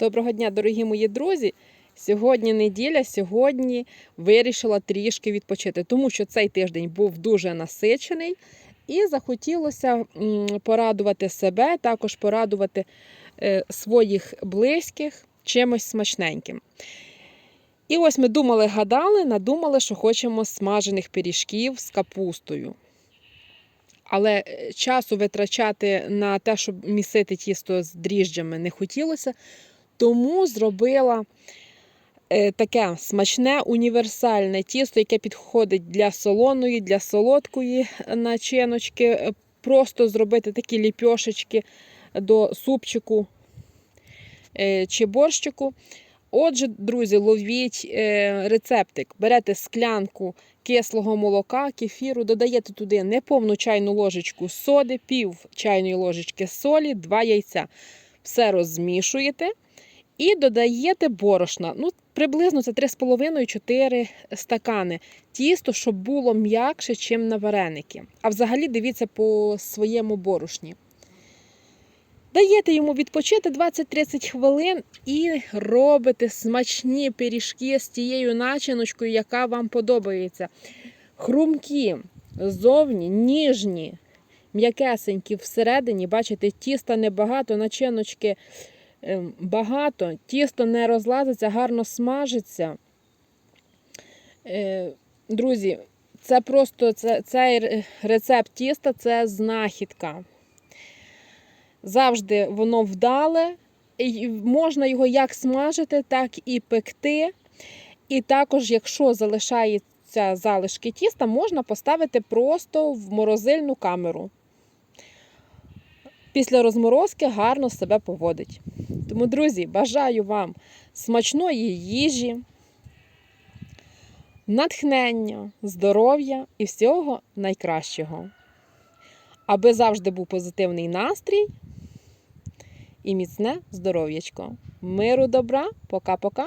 Доброго дня, дорогі мої друзі! Сьогодні неділя, сьогодні вирішила трішки відпочити, тому що цей тиждень був дуже насичений і захотілося порадувати себе, також порадувати е, своїх близьких чимось смачненьким. І ось ми думали, гадали, надумали, що хочемо смажених пиріжків з капустою. Але е, часу витрачати на те, щоб місити тісто з дріжджами, не хотілося. Тому зробила е, таке смачне універсальне тісто, яке підходить для солоної, для солодкої начиночки. Е, Просто зробити такі ліпьошечки до супчику е, чи борщику. Отже, друзі, ловіть е, рецептик. Берете склянку кислого молока, кефіру, додаєте туди неповну чайну ложечку соди, пів чайної ложечки солі, два яйця. Все розмішуєте і додаєте борошна. Ну, приблизно це 3,5-4 стакани. Тісто, щоб було м'якше, ніж на вареники. А взагалі дивіться по своєму борошні. Даєте йому відпочити 20-30 хвилин і робите смачні пиріжки з тією начиночкою, яка вам подобається. Хрумкі, ззовні, ніжні, м'якесенькі всередині. Бачите, тіста небагато, начиночки багато, тісто не розлазиться, гарно смажиться. Е, Друзі, це просто це, цей рецепт тіста це знахідка. Завжди воно вдале. І можна його як смажити, так і пекти. І також, якщо залишаються залишки тіста, можна поставити просто в морозильну камеру. Після розморозки гарно себе поводить. Тому, друзі, бажаю вам смачної їжі, натхнення, здоров'я і всього найкращого. Аби завжди був позитивний настрій і міцне здоров'ячко. Миру, добра, пока-пока.